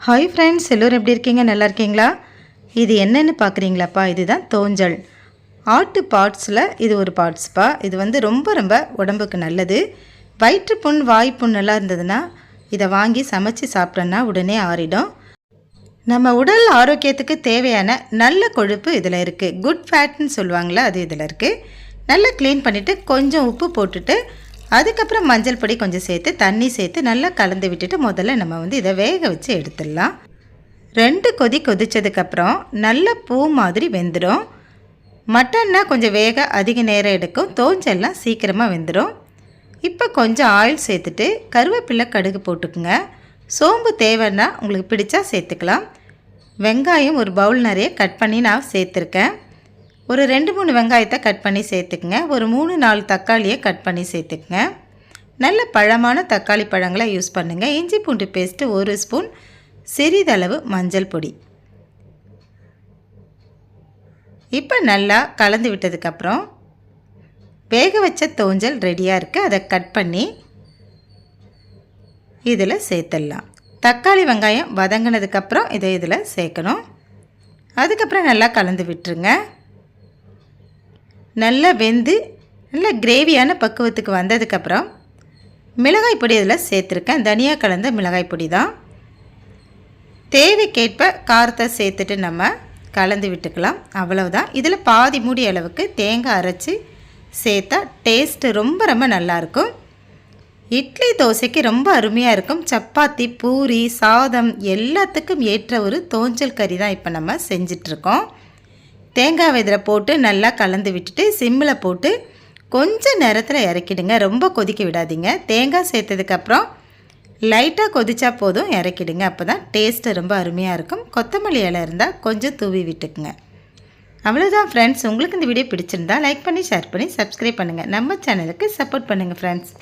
Hi friends எல்லோரும் எப்படி இருக்கீங்க? நல்லா இருக்கீங்களா? இது என்னென்னு பார்க்குறீங்களாப்பா? இதுதான் தோஞ்சல். ஆட்டு பார்ட்ஸில் இது ஒரு பார்ட்ஸ்ப்பா இது வந்து ரொம்ப ரொம்ப உடம்புக்கு நல்லது. வயிற்று புண் வாய் இருந்ததுன்னா இதை வாங்கி சமைச்சு சாப்பிட்டோன்னா உடனே ஆறிடும். நம்ம உடல் ஆரோக்கியத்துக்கு தேவையான நல்ல கொழுப்பு இதில் இருக்குது குட் ஃபேட்னு சொல்லுவாங்களே அது இதில் இருக்குது நல்லா க்ளீன் பண்ணிவிட்டு கொஞ்சம் உப்பு போட்டுட்டு அதுக்கப்புறம் மஞ்சள் பொடி கொஞ்சம் சேர்த்து தண்ணி சேர்த்து நல்லா கலந்து விட்டுட்டு முதல்ல நம்ம வந்து இதை வேக வச்சு எடுத்துடலாம். ரெண்டு கொதி கொதித்ததுக்கப்புறம் நல்ல பூ மாதிரி வெந்துடும். மட்டன்னா கொஞ்சம் வேக அதிக நேரம் எடுக்கும். தோஞ்செல்லாம் சீக்கிரமாக வெந்துடும். இப்போ கொஞ்சம் ஆயில் சேர்த்துட்டு கருவேப்பிலை கடுகு போட்டுக்குங்க. சோம்பு தேவைன்னா உங்களுக்கு பிடிச்சா சேர்த்துக்கலாம். வெங்காயம் ஒரு பவுல் நிறைய கட் பண்ணி நான் சேர்த்துருக்கேன். ஒரு ரெண்டு மூணு வெங்காயத்தை கட் பண்ணி சேர்த்துக்குங்க. ஒரு மூணு நாலு தக்காளியை கட் பண்ணி சேர்த்துக்குங்க. நல்ல பழமான தக்காளி பழங்களை யூஸ் பண்ணுங்கள் இஞ்சி பூண்டு பேஸ்ட்டு ஒரு ஸ்பூன். சிறிதளவு மஞ்சள் பொடி. இப்போ நல்லா கலந்து விட்டதுக்கப்புறம் வேக வச்ச தோஞ்சல் ரெடியாக இருக்குது அதை கட் பண்ணி இதில் சேர்த்துடலாம். தக்காளி வெங்காயம் வதங்கினதுக்கப்புறம் இதை இதில் சேர்க்கணும். அதுக்கப்புறம் நல்லா கலந்து விட்டுருங்க. நல்லா வெந்து நல்ல கிரேவியான பக்குவத்துக்கு வந்ததுக்கப்புறம் மிளகாய் பொடி இதில் சேர்த்துருக்கேன். தனியாக கலந்த மிளகாய் பொடி தான். தேவைக்கேற்ப காரத்தை சேர்த்துட்டு நம்ம கலந்து விட்டுக்கலாம். அவ்வளவுதான். இதில் பாதி மூடி அளவுக்கு தேங்காய் அரைச்சி சேர்த்தா டேஸ்ட்டு ரொம்ப ரொம்ப நல்லாயிருக்கும் இட்லி தோசைக்கு ரொம்ப அருமையாக இருக்கும். சப்பாத்தி பூரி சாதம் எல்லாத்துக்கும் ஏற்ற ஒரு தோஞ்சல் கறி தான் இப்போ நம்ம செஞ்சிட்ருக்கோம். தேங்காய் இதில் போட்டு நல்லா கலந்து விட்டுட்டு சிம்மில் போட்டு கொஞ்சம் நேரத்தில் இறக்கிடுங்க. ரொம்ப கொதிக்க விடாதீங்க. தேங்காய் சேர்த்ததுக்கப்புறம் லைட்டாக கொதிச்சா போதும் இறக்கிடுங்க. அப்போ தான் டேஸ்ட்டு ரொம்ப அருமையாக இருக்கும். கொத்தமல்லி இலை இருந்தால் கொஞ்சம் தூவி விட்டுக்குங்க. அவ்வளோதான் ஃப்ரெண்ட்ஸ் உங்களுக்கு இந்த வீடியோ பிடிச்சிருந்தா லைக் பண்ணி ஷேர் பண்ணி சப்ஸ்கிரைப் பண்ணுங்கள் நம்ம சேனலுக்கு சப்போர்ட் பண்ணுங்கள் ஃப்ரெண்ட்ஸ்